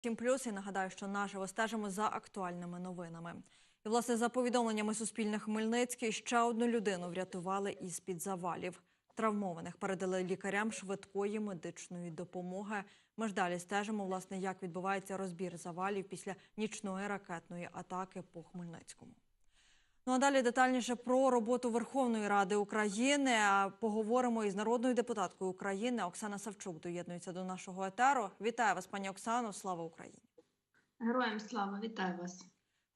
Всім плюс і нагадаю, що наживо стежимо за актуальними новинами. І власне за повідомленнями Суспільних Хмельницький ще одну людину врятували із під завалів. Травмованих передали лікарям швидкої медичної допомоги. Ми ж далі стежимо, власне, як відбувається розбір завалів після нічної ракетної атаки по Хмельницькому. Ну а далі детальніше про роботу Верховної Ради України. Поговоримо із народною депутаткою України Оксана Савчук доєднується до нашого етеру. Вітаю вас, пані Оксано. Слава Україні! Героям слава, вітаю вас.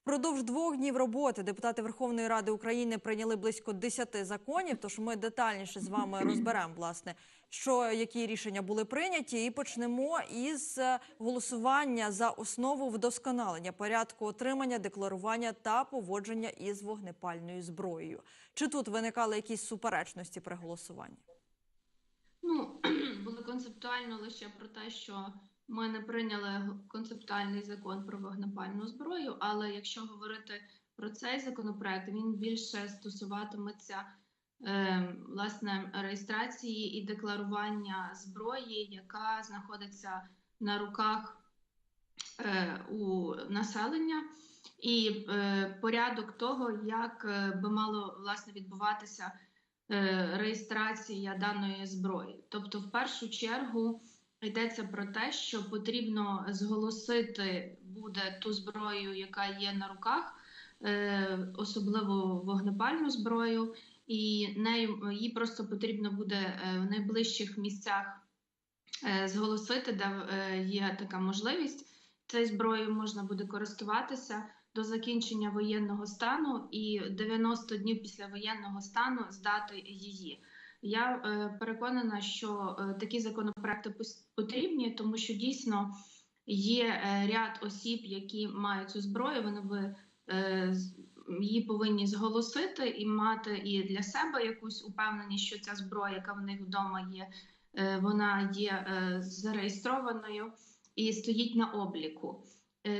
Впродовж двох днів роботи депутати Верховної Ради України прийняли близько 10 законів. Тож ми детальніше з вами розберемо, власне, що які рішення були прийняті, і почнемо із е, голосування за основу вдосконалення порядку отримання, декларування та поводження із вогнепальною зброєю. Чи тут виникали якісь суперечності при голосуванні? Ну, було концептуально лише про те, що ми не прийняли концептуальний закон про вогнепальну зброю, але якщо говорити про цей законопроект, він більше стосуватиметься е, власне реєстрації і декларування зброї, яка знаходиться на руках е, у населення, і е, порядок того, як е, би мало власне відбуватися е, реєстрація даної зброї. Тобто, в першу чергу йдеться про те, що потрібно зголосити буде ту зброю, яка є на руках, е, особливо вогнепальну зброю, і нею їй просто потрібно буде е, в найближчих місцях е, зголосити, де є така можливість. Цією зброєю можна буде користуватися до закінчення воєнного стану і 90 днів після воєнного стану здати її. Я е, переконана, що е, такі законопроекти потрібні, тому що дійсно є е, ряд осіб, які мають цю зброю. Вони би її повинні зголосити і мати і для себе якусь упевненість, що ця зброя, яка в них вдома є, вона є зареєстрованою і стоїть на обліку.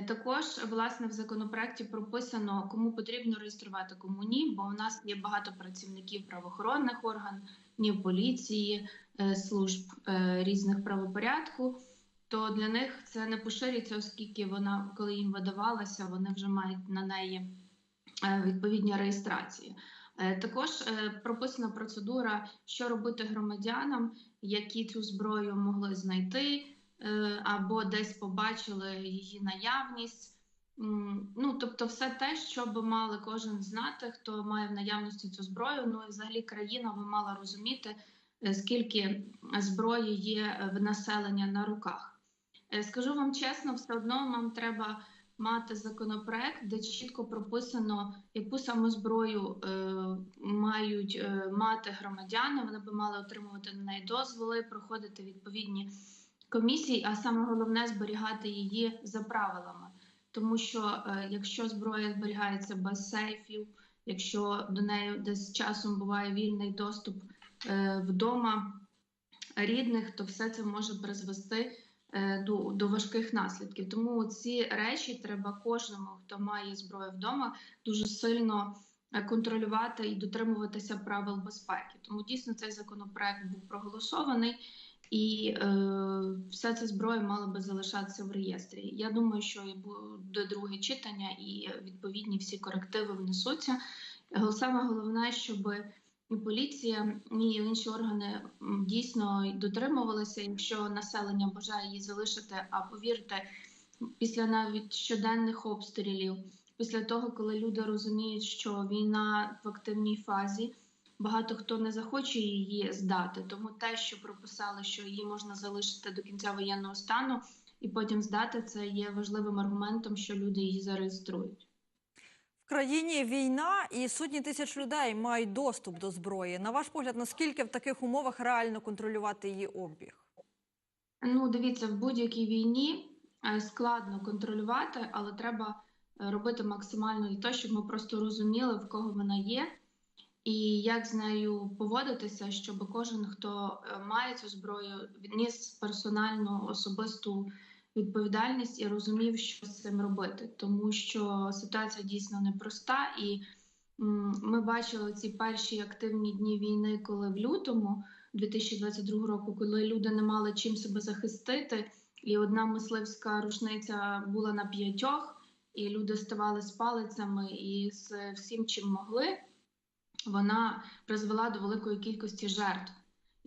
Також власне в законопроекті прописано, кому потрібно реєструвати, кому ні, бо у нас є багато працівників правоохоронних органів, поліції, е, служб е, різних правопорядку. То для них це не поширюється, оскільки вона, коли їм видавалася, вони вже мають на неї е, відповідні реєстрації. Також прописана процедура, що робити громадянам, які цю зброю могли знайти або десь побачили її наявність. Ну, тобто, все те, що би мали кожен знати, хто має в наявності цю зброю. Ну і взагалі країна би мала розуміти, е, скільки зброї є е, в населення на руках. Е, Скажу вам чесно, все одно вам треба мати законопроект, де чітко прописано, яку саме зброю е, мають е, мати громадяни. Вони би мали отримувати на неї дозволи, проходити відповідні комісії, а саме головне зберігати її за правилами. Тому що е, якщо зброя зберігається без сейфів, якщо до неї десь часом буває вільний доступ е, вдома рідних, то все це може призвести е, до, до важких наслідків. Тому ці речі треба кожному, хто має зброю вдома, дуже сильно контролювати і дотримуватися правил безпеки. Тому дійсно цей законопроект був проголосований. І е, вся ця зброя мала би залишатися в реєстрі. Я думаю, що буде друге читання, і відповідні всі корективи внесуться. Саме головне, щоб і поліція, і інші органи дійсно дотримувалися. Якщо населення бажає її залишити, а повірте, після навіть щоденних обстрілів, після того, коли люди розуміють, що війна в активній фазі. Багато хто не захоче її здати, тому те, що прописали, що її можна залишити до кінця воєнного стану і потім здати, це є важливим аргументом, що люди її зареєструють. В країні війна і сотні тисяч людей мають доступ до зброї. На ваш погляд, наскільки в таких умовах реально контролювати її обіг? Ну, дивіться, в будь-якій війні е, складно контролювати, але треба е, робити максимально для того, щоб ми просто розуміли, в кого вона є, і як з нею поводитися, щоб кожен, хто е, має цю зброю, відніс персональну особисту відповідальність і розумів, що з цим робити, тому що ситуація дійсно непроста, і ми бачили ці перші активні дні війни, коли в лютому 2022 року, коли люди не мали чим себе захистити, і одна мисливська рушниця була на п'ятьох, і люди ставали з палицями і з всім, чим могли, вона призвела до великої кількості жертв.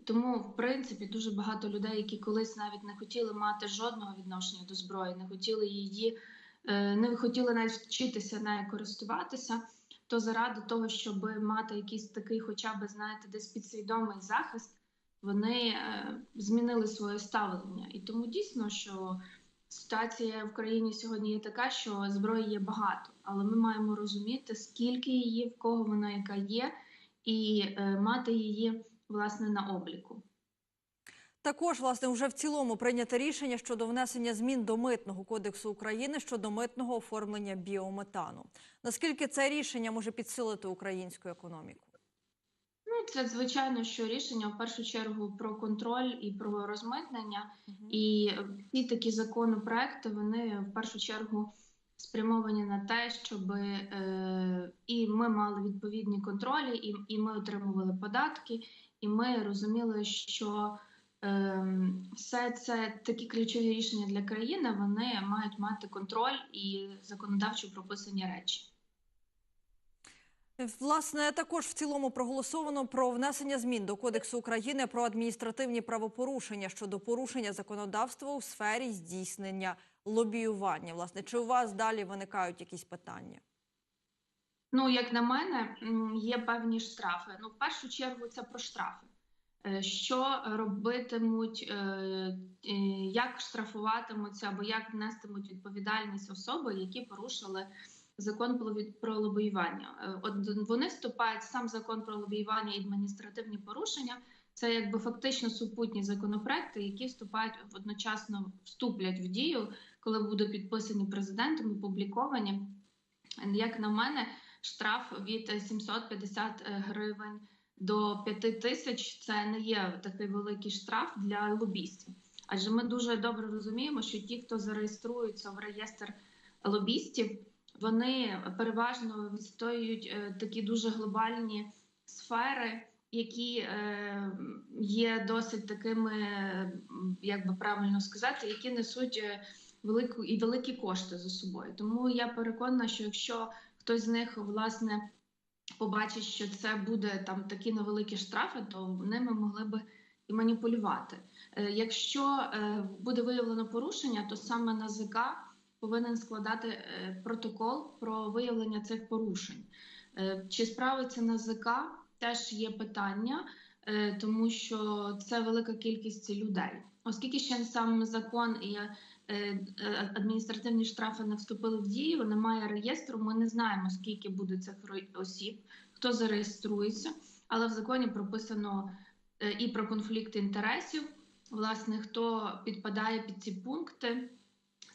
Тому, в принципі, дуже багато людей, які колись навіть не хотіли мати жодного відношення до зброї, не хотіли її, е, не хотіли навіть вчитися нею користуватися, то заради того, щоб мати якийсь такий, хоча б, знаєте, десь підсвідомий захист, вони е, змінили своє ставлення. І тому дійсно, що ситуація в країні сьогодні є така, що зброї є багато, але ми маємо розуміти, скільки її, в кого вона яка є, і е, мати її власне на обліку. Також, власне, вже в цілому прийнято рішення щодо внесення змін до митного кодексу України щодо митного оформлення біометану. Наскільки це рішення може підсилити українську економіку? Ну, це звичайно, що рішення в першу чергу про контроль і про розмитнення. І ці такі законопроекти вони в першу чергу спрямовані на те, щоб е, і ми мали відповідні контролі, і, і ми отримували податки, і ми розуміли, що е, все це такі ключові рішення для країни. Вони мають мати контроль і законодавчо прописані речі. Власне, також в цілому проголосовано про внесення змін до Кодексу України про адміністративні правопорушення щодо порушення законодавства у сфері здійснення лобіювання. Власне, чи у вас далі виникають якісь питання? Ну, як на мене, є певні штрафи. Ну, в першу чергу, це про штрафи. Е, Що робитимуть, е, як штрафуватимуться або як внестимуть відповідальність особи, які порушили закон про лобіювання? Е, От вони вступають сам закон про лобіювання і адміністративні порушення. Це якби фактично супутні законопроекти, які вступають одночасно вступлять в дію, коли будуть підписані президентом і публіковані. Як на мене, штраф від 750 гривень до 5 тисяч це не є такий великий штраф для лобістів. Адже ми дуже добре розуміємо, що ті, хто зареєструються в реєстр лобістів, вони переважно відстоюють е, такі дуже глобальні сфери, які е, є досить такими, як би правильно сказати, які несуть е, велику і великі кошти за собою. Тому я переконана, що якщо хтось з них власне побачить, що це буде там такі невеликі штрафи, то ними могли би і маніпулювати. Якщо буде виявлено порушення, то саме НАЗК повинен складати е, протокол про виявлення цих порушень. Е, Чи справиться НАЗК, теж є питання, е, тому що це велика кількість людей. Оскільки ще сам закон і адміністративні штрафи не вступили в дію, немає реєстру. Ми не знаємо, скільки буде цих осіб, хто зареєструється, але в законі прописано і про конфлікт інтересів. Власне, хто підпадає під ці пункти,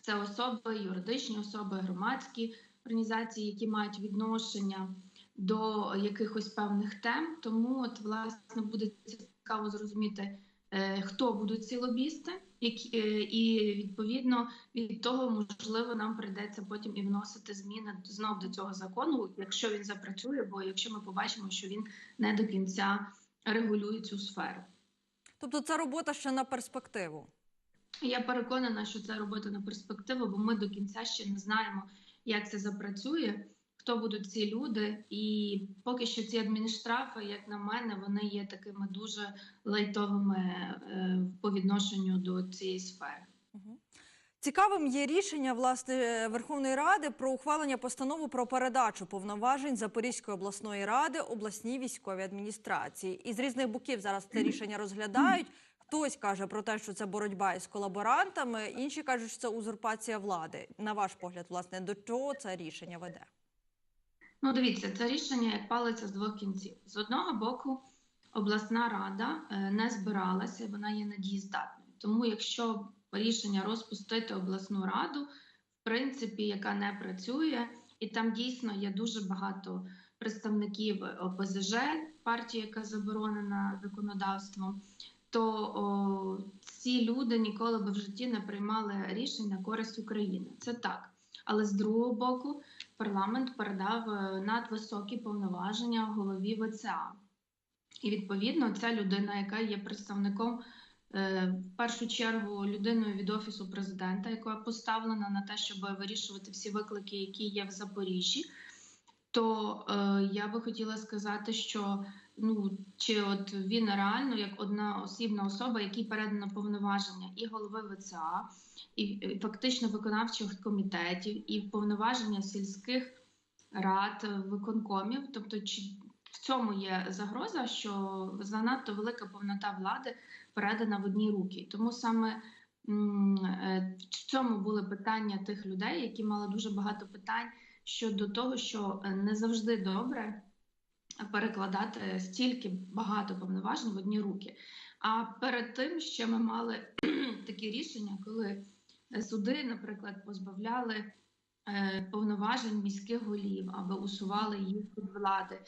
це особи, юридичні особи, громадські організації, які мають відношення до якихось певних тем. Тому, от, власне, буде цікаво зрозуміти, е, хто будуть ці лобісти, е, і відповідно від того, можливо, нам прийдеться потім і вносити зміни знов до цього закону, якщо він запрацює, бо якщо ми побачимо, що він не до кінця регулює цю сферу. Тобто, це робота ще на перспективу. Я переконана, що це робота на перспективу, бо ми до кінця ще не знаємо, як це запрацює, хто будуть ці люди. І поки що ці адмінштрафи, як на мене, вони є такими дуже лайтовими е, по відношенню до цієї сфери. Цікавим є рішення власне Верховної Ради про ухвалення постанови про передачу повноважень Запорізької обласної ради обласній військовій адміністрації. І з різних боків зараз це рішення розглядають. Хтось каже про те, що це боротьба із колаборантами, інші кажуть, що це узурпація влади. На ваш погляд, власне, до чого це рішення веде? Ну, дивіться, це рішення як палиця з двох кінців. З одного боку, обласна рада е, не збиралася, вона є недієздатною. Тому, якщо рішення розпустити обласну раду, в принципі, яка не працює, і там дійсно є дуже багато представників ОПЗЖ, партії, яка заборонена законодавством, то о, ці люди ніколи би в житті не приймали рішень на користь України. Це так. Але з другого боку, парламент передав е, надвисокі повноваження голові ВЦА. І відповідно ця людина, яка є представником е, в першу чергу людиною від офісу президента, яка поставлена на те, щоб вирішувати всі виклики, які є в Запоріжжі. То е, я би хотіла сказати, що ну чи от він реально як одна осібна особа, якій передано повноваження і голови ВЦА, і, фактично виконавчих комітетів, і повноваження сільських рад, виконкомів. Тобто, чи в цьому є загроза, що занадто велика повнота влади передана в одні руки. Тому саме е, в цьому були питання тих людей, які мали дуже багато питань щодо того, що не завжди добре перекладати стільки багато повноважень в одні руки. А перед тим ще ми мали такі рішення, коли суди, наприклад, позбавляли е, повноважень міських голів, аби усували їх від влади.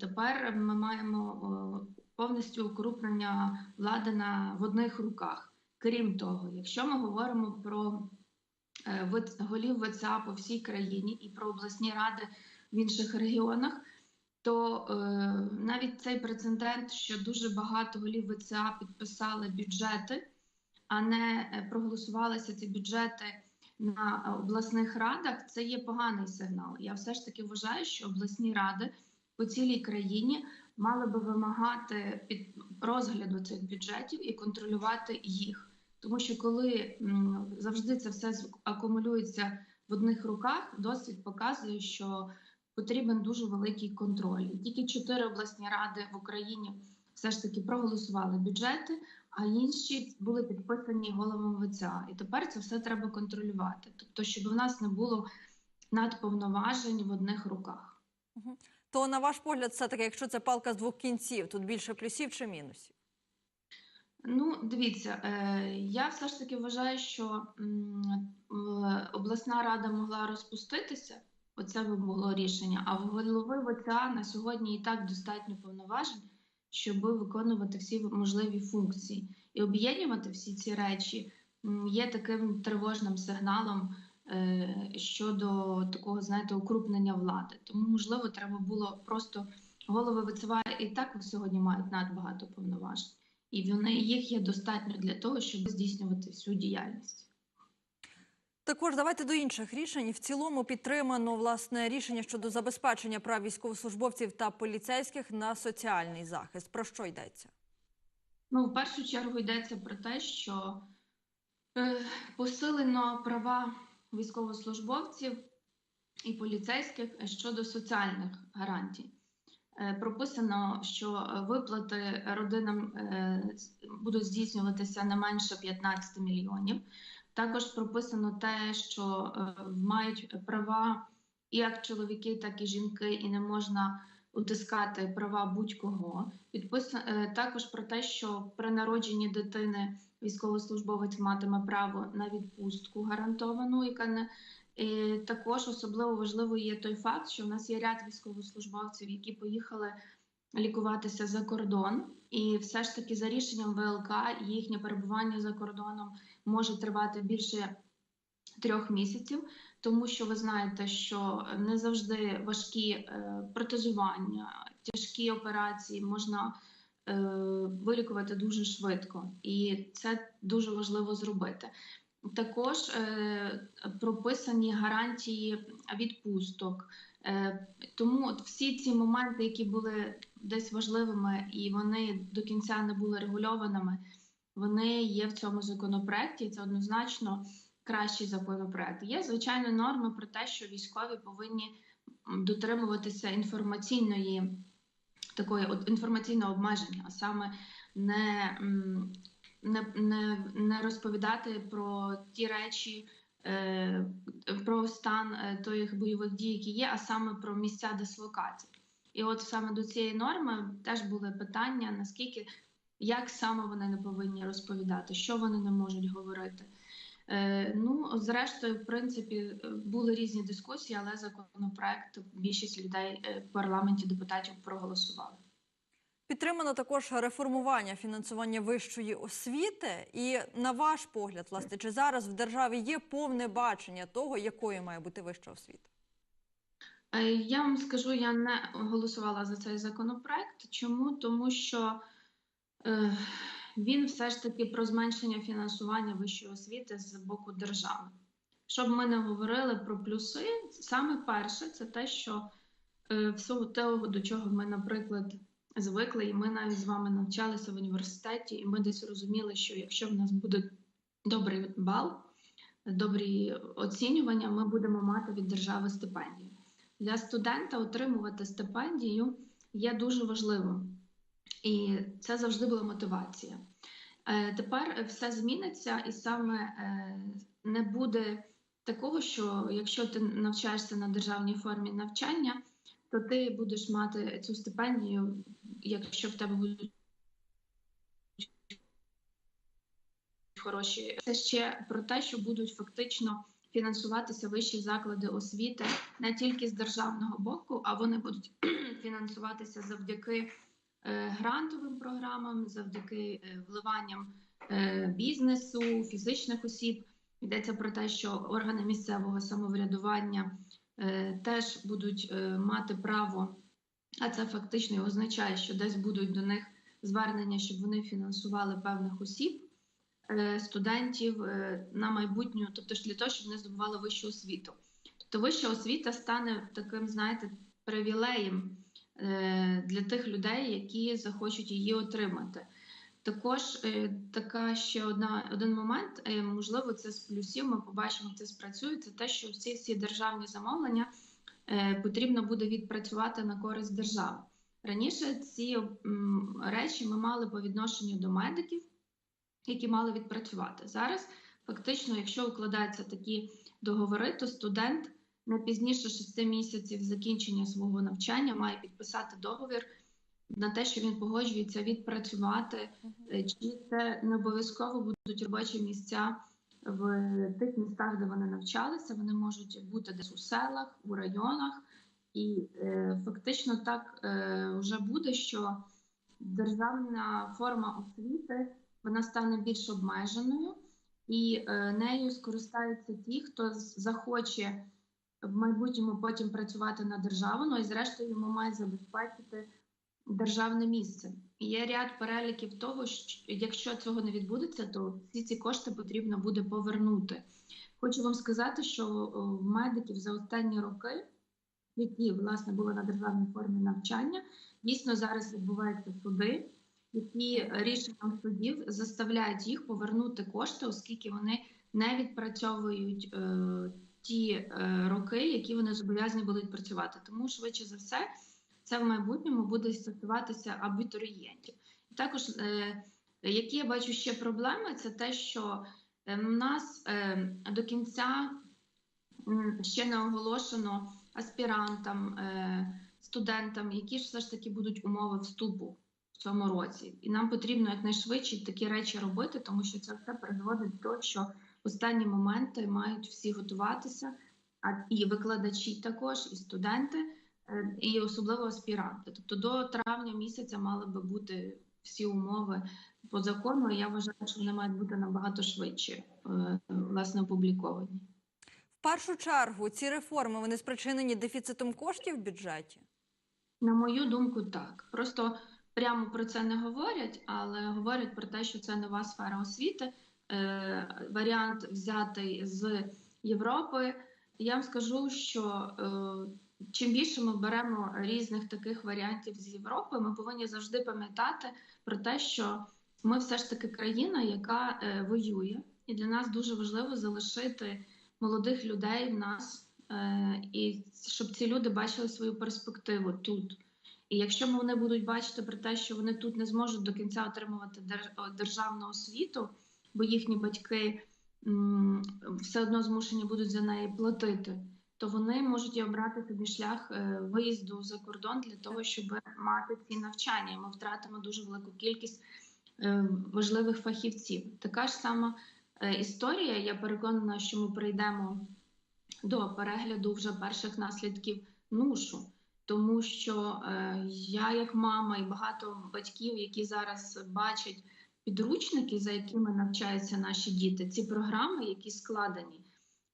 Тепер ми маємо повністю укрупнення влади на в одних руках. Крім того, якщо ми говоримо про е, голів ВЦА по всій країні і про обласні ради в інших регіонах, то е, навіть цей прецедент, що дуже багато голів ВЦА підписали бюджети, а не е, проголосувалися ці бюджети на е, обласних радах, це є поганий сигнал. Я все ж таки вважаю, що обласні ради по цілій країні мали би вимагати під розгляду цих бюджетів і контролювати їх. Тому що коли м, завжди це все акумулюється в одних руках, досвід показує, що потрібен дуже великий контроль. І тільки чотири обласні ради в Україні все ж таки проголосували бюджети, а інші були підписані головами ВЦА. І тепер це все треба контролювати. Тобто, щоб у нас не було надповноважень в одних руках. То на ваш погляд, все таки, якщо це палка з двох кінців, тут більше плюсів чи мінусів? Ну, дивіться, е, я все ж таки вважаю, що обласна рада могла розпуститися. Оце би було рішення. А в голови ВЦА на сьогодні і так достатньо повноважень, щоб виконувати всі можливі функції. І об'єднувати всі ці речі є таким тривожним сигналом е, щодо такого, знаєте, укрупнення влади. Тому, можливо, треба було просто голови ВЦА і так сьогодні мають надбагато повноважень і вони їх є достатньо для того, щоб здійснювати всю діяльність. Також давайте до інших рішень. В цілому підтримано власне рішення щодо забезпечення прав військовослужбовців та поліцейських на соціальний захист. Про що йдеться? Ну, в першу чергу йдеться про те, що е, посилено права військовослужбовців і поліцейських щодо соціальних гарантій. Е, прописано, що виплати родинам е, будуть здійснюватися не менше 15 мільйонів. Також прописано те, що е, мають права як чоловіки, так і жінки, і не можна утискати права будь-кого. Підписано також про те, що при народженні дитини військовослужбовець матиме право на відпустку гарантовану, яка не і також особливо важливо є той факт, що в нас є ряд військовослужбовців, які поїхали лікуватися за кордон, і все ж таки за рішенням ВЛК їхнє перебування за кордоном може тривати більше трьох місяців, тому що ви знаєте, що не завжди важкі е, протезування, тяжкі операції можна е, вилікувати дуже швидко, і це дуже важливо зробити. Також е, прописані гарантії відпусток. Е, тому всі ці моменти, які були десь важливими і вони до кінця не були регульованими, вони є в цьому законопроекті. Це однозначно кращий законопроект. Є звичайно норми про те, що військові повинні дотримуватися інформаційної такої от інформаційного обмеження, а саме не, не, не, не розповідати про ті речі. е, Про стан е, тих бойових дій, які є, а саме про місця дислокації. І от саме до цієї норми теж були питання: наскільки як саме вони не повинні розповідати, що вони не можуть говорити. Е, ну, зрештою, в принципі, були різні дискусії, але законопроект більшість людей е, в парламенті депутатів проголосували. Підтримано також реформування фінансування вищої освіти. І на ваш погляд, власне, чи зараз в державі є повне бачення того, якою має бути вища освіта? Е, Я вам скажу, я не голосувала за цей законопроект. Чому? Тому що він все ж таки про зменшення фінансування вищої освіти з боку держави. Щоб ми не говорили про плюси, саме перше, це те, що е, всього того, до чого ми, наприклад, звикли, і ми навіть з вами навчалися в університеті, і ми десь розуміли, що якщо в нас буде добрий бал, добрі оцінювання, ми будемо мати від держави стипендію. Для студента отримувати стипендію є дуже важливим, і це завжди була мотивація. Е, Тепер все зміниться, і саме е, не буде такого, що якщо ти навчаєшся на державній формі навчання, то ти будеш мати цю стипендію, якщо в тебе будуть хороші. Це ще про те, що будуть фактично фінансуватися вищі заклади освіти не тільки з державного боку, а вони будуть фінансуватися завдяки грантовим програмам, завдяки е, вливанням е, бізнесу, фізичних осіб. Йдеться про те, що органи місцевого самоврядування е, теж будуть е, мати право, а це фактично означає, що десь будуть до них звернення, щоб вони фінансували певних осіб, е, студентів е, на майбутню, тобто ж для того, щоб вони здобували вищу освіту. Тобто вища освіта стане таким, знаєте, привілеєм е, для тих людей, які захочуть її отримати. Також е, така ще одна один момент, е, можливо, це з плюсів. Ми побачимо, це спрацює. Це те, що всі ці державні замовлення е, потрібно буде відпрацювати на користь держави. Раніше ці речі ми мали по відношенню до медиків, які мали відпрацювати. Зараз фактично, якщо укладаються такі договори, то студент не пізніше 6 місяців закінчення свого навчання має підписати договір на те, що він погоджується відпрацювати, Е, чи це не обов'язково будуть робочі місця в тих містах, де вони навчалися. Вони можуть бути десь у селах, у районах, і е, фактично так е, вже буде, що державна форма освіти вона стане більш обмеженою, і е, нею скористаються ті, хто захоче в майбутньому потім працювати на державу, ну і зрештою йому мають забезпечити державне місце. Є ряд переліків того, що якщо цього не відбудеться, то всі ці кошти потрібно буде повернути. Хочу вам сказати, що в медиків за останні роки, які власне були на державній формі навчання, дійсно зараз відбуваються суди, які рішенням судів заставляють їх повернути кошти, оскільки вони не відпрацьовують е, ті е, роки, які вони зобов'язані були відпрацювати. Тому швидше за все це в майбутньому буде стосуватися абітурієнтів. І Також, е, які я бачу ще проблеми, це те, що в нас е, до кінця ще не оголошено аспірантам, студентам, які ж все ж таки будуть умови вступу в цьому році. І нам потрібно якнайшвидше такі речі робити, тому що це все призводить до того, що останні моменти мають всі готуватися, а і викладачі також, і студенти. Е, і особливо аспіранти. Тобто до травня місяця мали би бути всі умови по закону. і Я вважаю, що вони мають бути набагато швидше е, власне опубліковані. В першу чергу ці реформи вони спричинені дефіцитом коштів в бюджеті. На мою думку, так. Просто прямо про це не говорять, але говорять про те, що це нова сфера освіти. Е, варіант взятий з Європи. Я вам скажу, що е, чим більше ми беремо різних таких варіантів з Європи, ми повинні завжди пам'ятати про те, що ми все ж таки країна, яка е, воює, і для нас дуже важливо залишити молодих людей в нас, і щоб ці люди бачили свою перспективу тут. І якщо вони будуть бачити про те, що вони тут не зможуть до кінця отримувати державну освіту, бо їхні батьки все одно змушені будуть за неї платити, то вони можуть і обрати собі шлях е, виїзду за кордон для того, щоб мати ці навчання. Ми втратимо дуже велику кількість е, важливих фахівців. Така ж сама е, історія. Я переконана, що ми прийдемо до перегляду вже перших наслідків нушу. Тому що е, я, як мама, і багато батьків, які зараз бачать підручники, за якими навчаються наші діти, ці програми, які складені,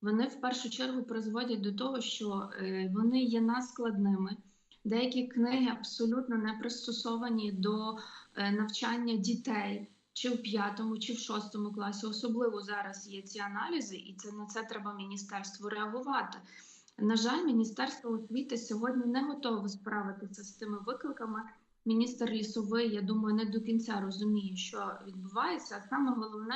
вони в першу чергу призводять до того, що е, вони є наскладними. Деякі книги абсолютно не пристосовані до е, навчання дітей. чи в п'ятому, чи в шостому класі. Особливо зараз є ці аналізи, і це на це треба міністерству реагувати. На жаль, міністерство освіти сьогодні не готове справитися з цими викликами. Міністр лісовий, я думаю, не до кінця розуміє, що відбувається. А саме головне,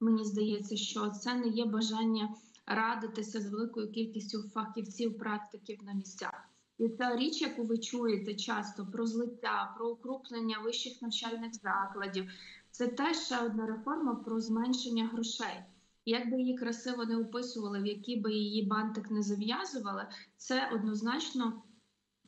мені здається, що це не є бажання радитися з великою кількістю фахівців, практиків на місцях. І ця річ, яку ви чуєте часто про злиття, про укрупнення вищих навчальних закладів, це теж ще одна реформа про зменшення грошей. Як би її красиво не описували, в який би її бантик не зав'язували, це однозначно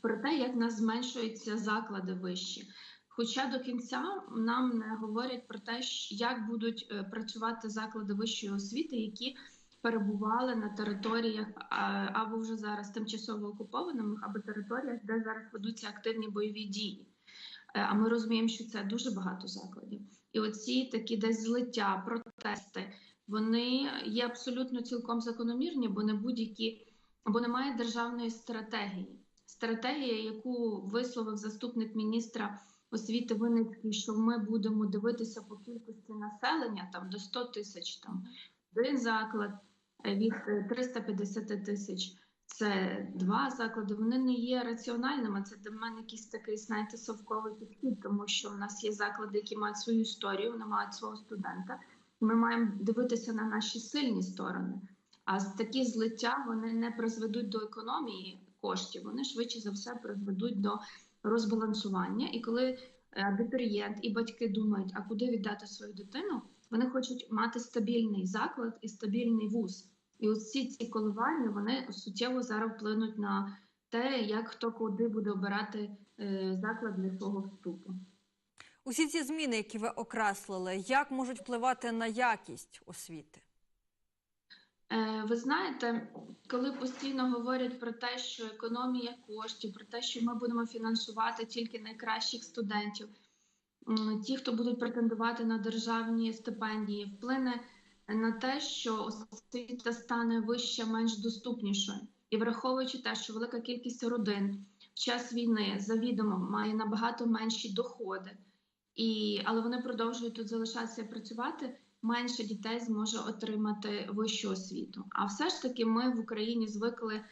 про те, як в нас зменшуються заклади вищі. Хоча до кінця нам не говорять про те, як будуть е, працювати заклади вищої освіти, які перебували на територіях або вже зараз тимчасово окупованих, або територіях, де зараз ведуться активні бойові дії. Е, А ми розуміємо, що це дуже багато закладів. І оці такі десь злиття, протести, вони є абсолютно цілком закономірні, бо не будь-які, бо немає державної стратегії. Стратегія, яку висловив заступник міністра освіти Винницький, що ми будемо дивитися по кількості населення там до 100 тисяч, там один заклад е, від е, 350 тисяч. Це два заклади. Вони не є раціональними. Це для мене якийсь такий, знаєте, совковий підхід, тому що в нас є заклади, які мають свою історію, вони мають свого студента. Ми маємо дивитися на наші сильні сторони. А такі злиття вони не призведуть до економії коштів. Вони швидше за все призведуть до розбалансування. І коли е, абітурієнт і батьки думають, а куди віддати свою дитину, вони хочуть мати стабільний заклад і стабільний вуз. І ці ці коливання вони суттєво зараз вплинуть на те, як хто куди буде обирати е, заклад для свого вступу. Усі ці зміни, які ви окреслили, як можуть впливати на якість освіти? Е, Ви знаєте, коли постійно говорять про те, що економія коштів, про те, що ми будемо фінансувати тільки найкращих студентів, ті, хто будуть претендувати на державні стипендії, вплине на те, що освіта стане вища, менш доступнішою, і враховуючи те, що велика кількість родин в час війни завідомо має набагато менші доходи, і але вони продовжують тут залишатися працювати менше дітей зможе отримати вищу освіту. А все ж таки, ми в Україні звикли,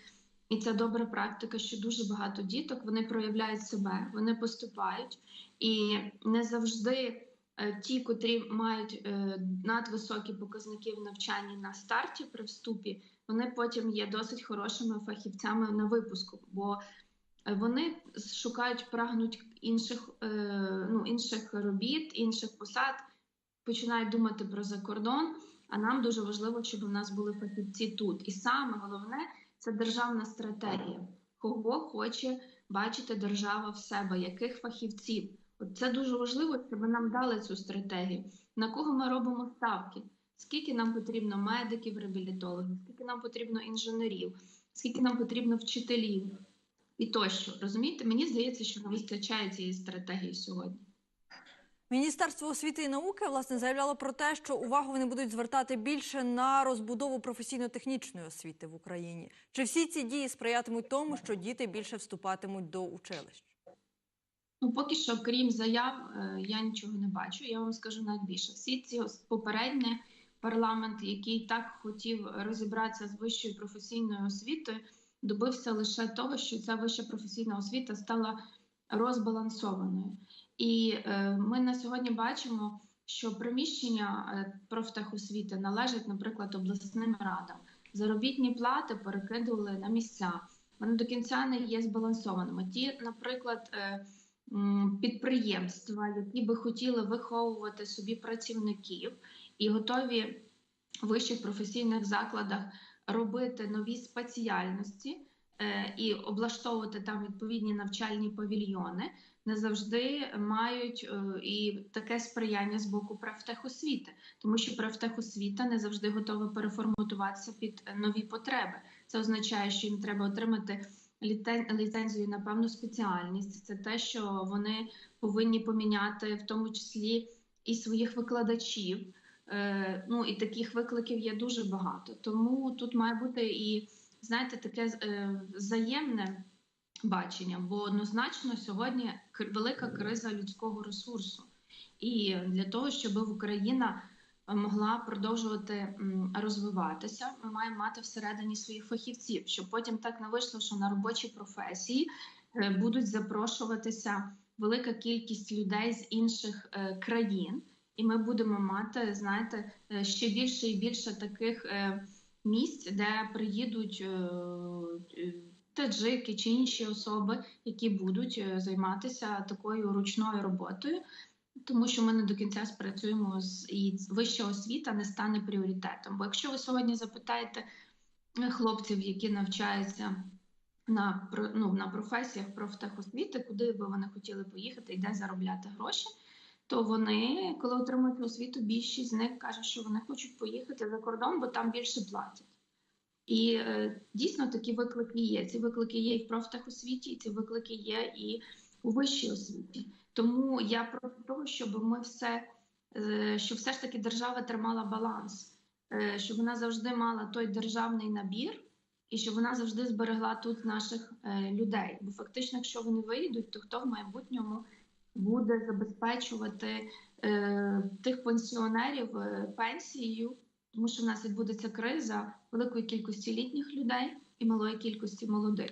і це добра практика, що дуже багато діток вони проявляють себе, вони поступають, і не завжди е, ті, котрі мають е, надвисокі показники в навчанні на старті при вступі, вони потім є досить хорошими фахівцями на випуску. бо е, вони шукають, прагнуть інших, ну, інших робіт, інших посад, починають думати про закордон. А нам дуже важливо, щоб у нас були фахівці тут. І саме головне це державна стратегія. Кого хоче бачити держава в себе, яких фахівців. От це дуже важливо, щоб нам дали цю стратегію. На кого ми робимо ставки? Скільки нам потрібно медиків, реабілітологів, скільки нам потрібно інженерів, скільки нам потрібно вчителів і тощо. Розумієте, мені здається, що не вистачає цієї стратегії сьогодні. Міністерство освіти і науки власне заявляло про те, що увагу вони будуть звертати більше на розбудову професійно-технічної освіти в Україні. Чи всі ці дії сприятимуть тому, що діти більше вступатимуть до училищ? Ну, поки що, крім заяв, е, я нічого не бачу. Я вам скажу навіть більше. Всі ці попередні парламент, який так хотів розібратися з вищою професійною освітою, добився лише того, що ця вища професійна освіта стала розбалансованою. І е, ми на сьогодні бачимо, що приміщення е, профтехосвіти належать, наприклад, обласним радам. Заробітні плати перекидували на місця. Вони до кінця не є збалансованими. Ті, наприклад, е, підприємства, які би хотіли виховувати собі працівників і готові в вищих професійних закладах робити нові спеціальності і облаштовувати там відповідні навчальні павільйони, не завжди мають е, і таке сприяння з боку правтехосвіти, тому що правтехосвіта не завжди готова переформатуватися під е, нові потреби. Це означає, що їм треба отримати ліцензію на певну спеціальність. Це те, що вони повинні поміняти, в тому числі і своїх викладачів. Е, Ну і таких викликів є дуже багато. Тому тут має бути і знаєте, таке взаємне бачення, бо однозначно сьогодні велика криза людського ресурсу. І для того, щоб Україна могла продовжувати розвиватися, ми маємо мати всередині своїх фахівців, щоб потім так не вийшло, що на робочі професії е, будуть запрошуватися велика кількість людей з інших е, країн, і ми будемо мати, знаєте, е, ще більше і більше таких е, місць, де приїдуть е, е, таджики чи інші особи, які будуть е, займатися такою ручною роботою. Тому що ми не до кінця спрацюємо з і вища освіта не стане пріоритетом. Бо якщо ви сьогодні запитаєте е, хлопців, які навчаються на ну, на професіях профтехосвіти, куди би вони хотіли поїхати і де заробляти гроші, то вони, коли отримують освіту, більшість з них каже, що вони хочуть поїхати за кордон, бо там більше платять. І е, дійсно такі виклики є. Ці виклики є і в профтехосвіті, і ці виклики є і у вищій освіті. Тому я проти того, щоб ми все, е, щоб все ж таки держава тримала баланс, е, щоб вона завжди мала той державний набір, і щоб вона завжди зберегла тут наших е, людей. Бо фактично, якщо вони виїдуть, то хто в майбутньому буде забезпечувати е, тих пенсіонерів е, пенсією, тому що в нас відбудеться криза великої кількості літніх людей і малої кількості молодих.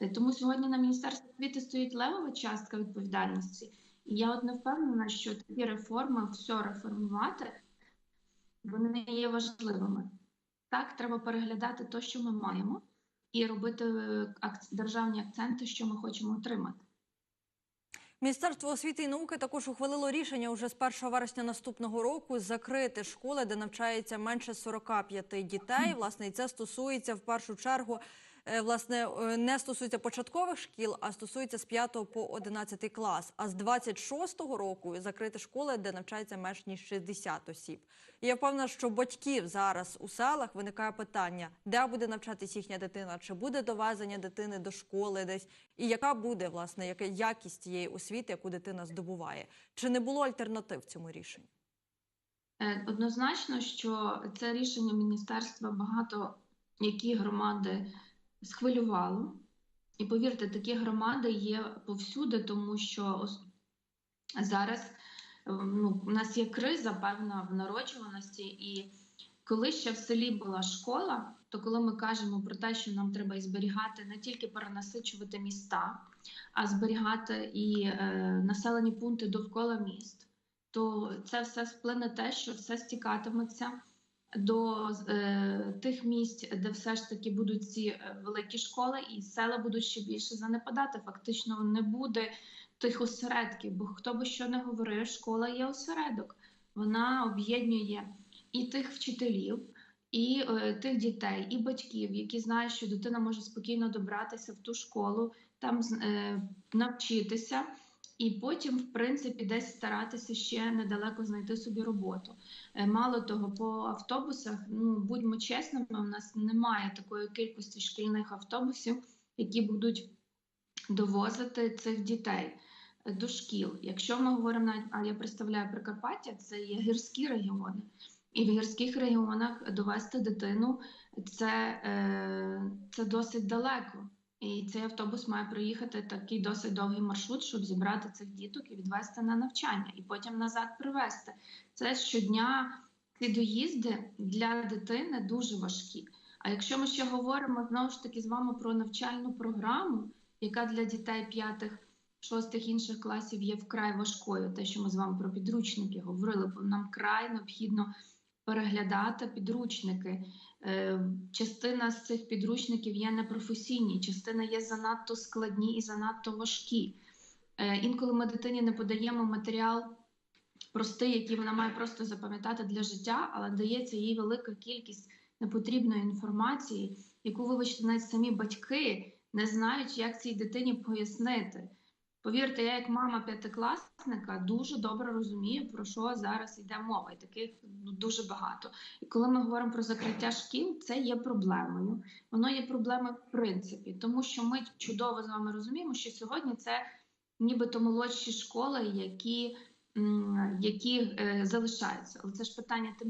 Е, Тому сьогодні на міністерстві освіти стоїть левова частка відповідальності. І я от не впевнена, що такі реформи, все реформувати, вони є важливими. Так, треба переглядати те, що ми маємо, і робити е, державні акценти, що ми хочемо отримати. Міністерство освіти і науки також ухвалило рішення уже з 1 вересня наступного року закрити школи, де навчається менше 45 дітей. Власне, і це стосується в першу чергу. Е, Власне, е, не стосується початкових шкіл, а стосується з 5 по 11 клас. А з 26-го року закрити школи, де навчається менш ніж 60 осіб. І я впевнена, що батьків зараз у селах виникає питання, де буде навчатись їхня дитина, чи буде довезення дитини до школи десь, і яка буде власне якість тієї освіти, яку дитина здобуває. Чи не було альтернатив цьому рішенню? Е, Однозначно, що це рішення міністерства багато які громади схвилювало. І повірте, такі громади є повсюди, тому що зараз е, ну, у нас є криза певна в народжуваності, і коли ще в селі була школа, то коли ми кажемо про те, що нам треба і зберігати не тільки перенасичувати міста, а зберігати і е, населені пункти довкола міст, то це все вплине те, що все стікатиметься до е, тих місць, де все ж таки будуть ці е, великі школи, і села будуть ще більше занепадати. Фактично не буде тих осередків, бо хто би що не говорив, школа є осередок. Вона об'єднує і тих вчителів, і е, тих дітей, і батьків, які знають, що дитина може спокійно добратися в ту школу, там е, навчитися. І потім, в принципі, десь старатися ще недалеко знайти собі роботу. Е, Мало того, по автобусах, ну будьмо чесними, у нас немає такої кількості шкільних автобусів, які будуть довозити цих дітей е, до шкіл. Якщо ми говоримо навіть, а я представляю Прикарпаття, це є гірські регіони, і в гірських регіонах довести дитину це, е, це досить далеко. І цей автобус має проїхати такий досить довгий маршрут, щоб зібрати цих діток і відвести на навчання, і потім назад привезти. Це щодня ці доїзди для дитини дуже важкі. А якщо ми ще говоримо знову ж таки з вами про навчальну програму, яка для дітей п'ятих, шостих інших класів є вкрай важкою, те, що ми з вами про підручники говорили, бо нам край необхідно переглядати підручники. Е, Частина з цих підручників є непрофесійні, частина є занадто складні і занадто важкі. Е, Інколи ми дитині не подаємо матеріал простий, який вона має просто запам'ятати для життя, але дається їй велика кількість непотрібної інформації, яку, вибачте, навіть самі батьки не знають, як цій дитині пояснити. Повірте, я як мама п'ятикласника дуже добре розумію, про що зараз йде мова, і таких ну, дуже багато. І коли ми говоримо про закриття шкіл, це є проблемою. Воно є проблемою в принципі, тому що ми чудово з вами розуміємо, що сьогодні це нібито молодші школи, які, які е, залишаються. Але це ж питання тим